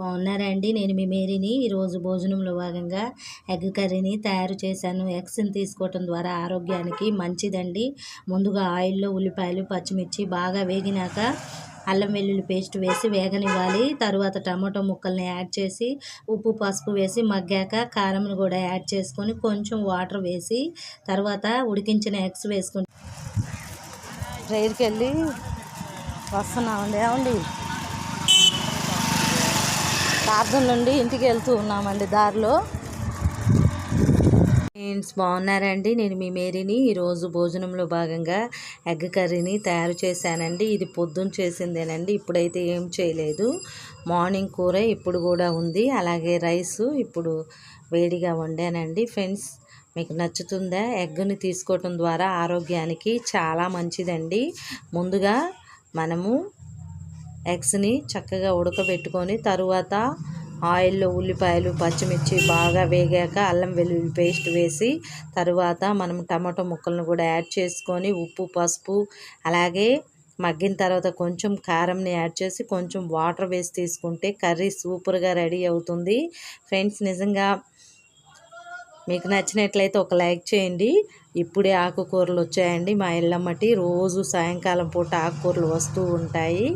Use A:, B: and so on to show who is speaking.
A: బాగున్నారండి. నేను మీ మేరీని ఈరోజు భోజనంలో భాగంగా ఎగ్ కర్రీని తయారు చేశాను. ఎగ్స్ని తీసుకోవటం ద్వారా ఆరోగ్యానికి మంచిదండి. ముందుగా ఆయిల్లో ఉల్లిపాయలు పచ్చిమిర్చి బాగా వేగినాక అల్లం వెల్లుల్లి పేస్ట్ వేసి వేగనివ్వాలి. తర్వాత టమాటో ముక్కల్ని యాడ్ చేసి ఉప్పు పసుపు వేసి మగ్గాక కారంను కూడా యాడ్ చేసుకొని కొంచెం వాటర్ వేసి తర్వాత ఉడికించిన ఎగ్స్ వేసుకుని ప్రేయర్కి వెళ్ళి వస్తున్నామండి. ఏమండి? ప్రార్థన నుండి ఇంటికి వెళ్తూ ఉన్నామండి దారిలో. ఫ్రెండ్స్ బాగున్నారండి? నేను మీ మేరీని. ఈరోజు భోజనంలో భాగంగా ఎగ్ కర్రీని తయారు చేశానండి. ఇది పొద్దున్న చేసిందేనండి. ఇప్పుడైతే ఏం చేయలేదు. మార్నింగ్ కూర ఇప్పుడు కూడా ఉంది. అలాగే రైస్ ఇప్పుడు వేడిగా వండానండి. ఫ్రెండ్స్ మీకు నచ్చుతుందా? ఎగ్ని తీసుకోవటం ద్వారా ఆరోగ్యానికి చాలా మంచిదండి. ముందుగా మనము ఎగ్స్ని చక్కగా ఉడకబెట్టుకొని తరువాత ఆయిల్లో ఉల్లిపాయలు పచ్చిమిర్చి బాగా వేగాక అల్లం వెల్లుల్లి పేస్ట్ వేసి తరువాత మనం టమాటో ముక్కలను కూడా యాడ్ చేసుకొని ఉప్పు పసుపు అలాగే మగ్గిన తర్వాత కొంచెం కారంని యాడ్ చేసి కొంచెం వాటర్ వేసి తీసుకుంటే కర్రీ సూపర్గా రెడీ అవుతుంది. ఫ్రెండ్స్ నిజంగా మీకు నచ్చినట్లయితే ఒక లైక్ చేయండి. ఇప్పుడే ఆకుకూరలు వచ్చాయండి మా ఇళ్ళమ్మటి రోజు సాయంకాలం పూట ఆకుకూరలు వస్తూ ఉంటాయి.